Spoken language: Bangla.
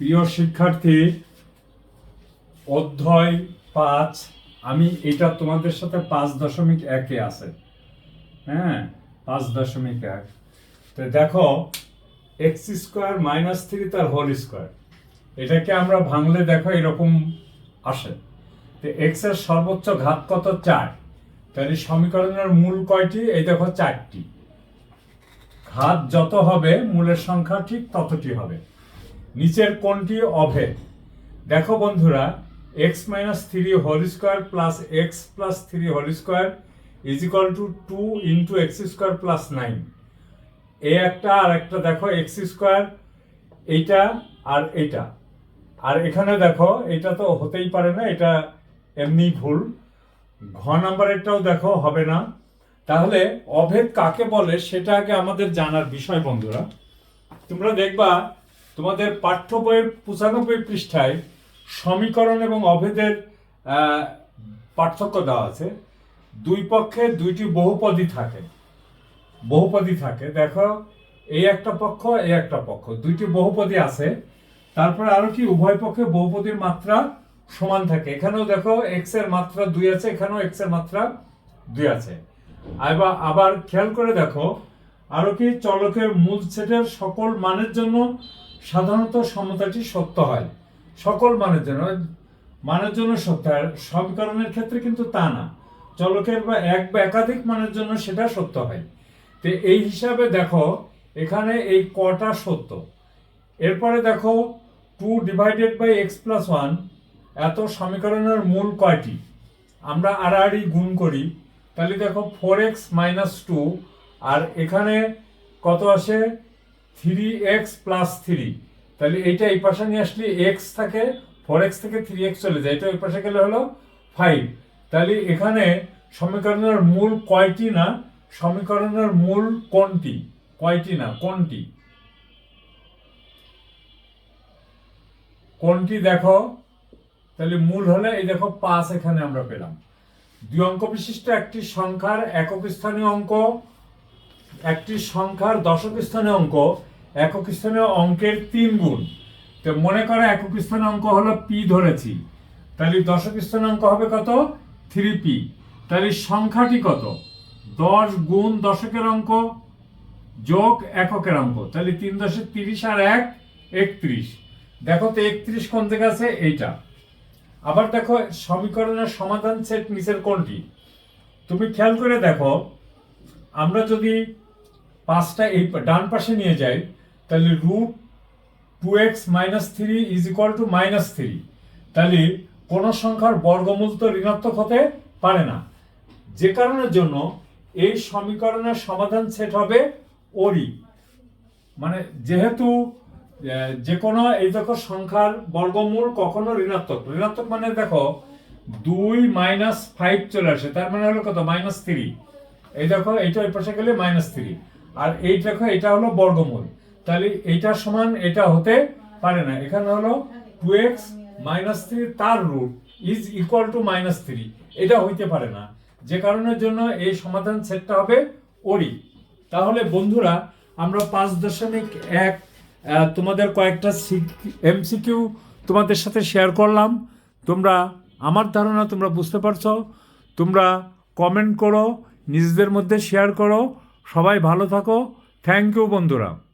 প্রিয় শিক্ষার্থী, অধ্যায় পাঁচ, আমি এটা তোমাদের সাথে পাঁচ দশমিক একে আছে। হ্যাঁ পাঁচ দশমিক এক। তো দেখো এক্স স্কোয়ার মাইনাস থ্রি তার হোল স্কোয়ার এটাকে আমরা ভাঙলে দেখো এরকম আসে। তো এক্সের সর্বোচ্চ ঘাত কত? চার। তাহলে সমীকরণের মূল কয়টি? এই দেখো চারটি। ঘাত যত হবে, মূলের সংখ্যা ঠিক ততটি হবে। নিচের কোনটি অভেদ। দেখো বন্ধুরা x minus three whole square plus x plus three whole square is equal to two into x square plus nine এ একটা, আর একটা দেখো এক্স স্কোয়ার এইটা আর এইটা। আর এখানে দেখো, এটা তো হতেই পারে না, এটা এমনি ভুল। ঘ নাম্বারেরটাও দেখো, হবে না। তাহলে অভেদ কাকে বলে, সেটা আগে আমাদের জানার বিষয় বন্ধুরা। তোমরা দেখবা তোমাদের পাঠ্য বইয়ের পঁচানব্বই পৃষ্ঠায় সমীকরণ এবং অভেদের পার্থক্য দেওয়া আছে। দুই পক্ষে দুইটি বহুপদী থাকে। বহুপদী থাকে। দেখো, এই একটা পক্ষ, এই একটা পক্ষ। দুইটি বহুপদী আছে। তারপরে আরও কি? উভয় পক্ষে বহুপদীর মাত্রা সমান থাকে। এখানেও দেখো এক্সের মাত্রা দুই আছে, এখানেও এক্সের মাত্রা দুই আছে। আবার খেয়াল করে দেখো, আরও কি? চলকের মূল সেটের সকল মানের জন্য সাধারণত সমতাটি সত্য হয়। সকল মানের জন্য মানের জন্য সত্য হয় সমীকরণের ক্ষেত্রে কিন্তু তা না। চলকের বা এক বা একাধিক মানের জন্য সেটা সত্য হয়। তো এই হিসাবে দেখো, এখানে এই কটা সত্য। এরপরে দেখো two divided by x plus one এত সমীকরণের মূল কয়টি? আমরা আড়াআড়ি গুণ করি, তাহলে দেখো ফোর এক্স মাইনাস টু আর এখানে কত আসে? থ্রি এক্স প্লাস থ্রি তাহলে এইটা এই পাশে নিয়ে আসলে এক্স থাকে ফোর এক্স থেকে থ্রি এক্স চলে যায়। এটা ওই পাশে গেলে হলো ফাইভ তাহলে এখানে সমীকরণের মূল কয়টি না? সমীকরণের মূল কোনটি? কয়টি না? কোনটি? কোনটি দেখো? তাহলে মূল হলে এই দেখো পাঁচ এখানে আমরা পেলাম। দুই অঙ্ক বিশিষ্ট একটি সংখ্যার একক স্থানীয় অঙ্ক। একটি সংখ্যার দশক স্থানীয় অঙ্ক, একক স্থানীয় অঙ্কের তিন গুণ। তো মনে করো একক স্থানীয় অঙ্ক হলো পি ধরেছি। তাহলে দশক স্থানীয় অঙ্ক হবে কত? Three P. তাহলে সংখ্যাটি কত? দশ গুণ দশকের অঙ্ক যোগ এককের অঙ্ক। তাহলে তিন দশে তিরিশ আর এক, একত্রিশ। দেখো তো একত্রিশ কোন থেকে আছে? এইটা। আবার দেখো, সমীকরণের সমাধান সেট নিচের কোনটি? তুমি খেয়াল করে দেখো, আমরা যদি পাঁচটা এই ডান পাশে নিয়ে যাই, তাহলে root two x minus three is equal to minus three তাহলে কোন সংখ্যার বর্গমূল তো ঋণাত্মক হতে পারে না। যে কারণের জন্য এই সমীকরণের সমাধান সেট হবে ওরি মানে যেহেতু যে কোনো, এই দেখো, সংখ্যার বর্গমূল কখনো ঋণাত্মক। ঋণাত্মক মানে দেখো, দুই মাইনাস ফাইভ চলে আসে। তার মানে হলো কত? মাইনাস থ্রি এই দেখো, এইটা ওই পাশে গেলে মাইনাস থ্রি আর এই দেখো, এটা হলো বর্গমূল। তাহলে এইটার সমান এটা হতে পারে না। এখানে হলো টু এক্স মাইনাস থ্রি তার root is equal to minus three এটা হইতে পারে না। যে কারণের জন্য এই সমাধান সেটটা হবে ওরি। তাহলে বন্ধুরা, আমরা পাঁচ দশমিক এক তোমাদের কয়েকটা এমসিকিউ তোমাদের সাথে শেয়ার করলাম। তোমরা আমার ধারণা তোমরা বুঝতে পারছ। তোমরা কমেন্ট করো, নিজেদের মধ্যে শেয়ার করো। সবাই ভালো থাকো। থ্যাংক ইউ বন্ধুরা।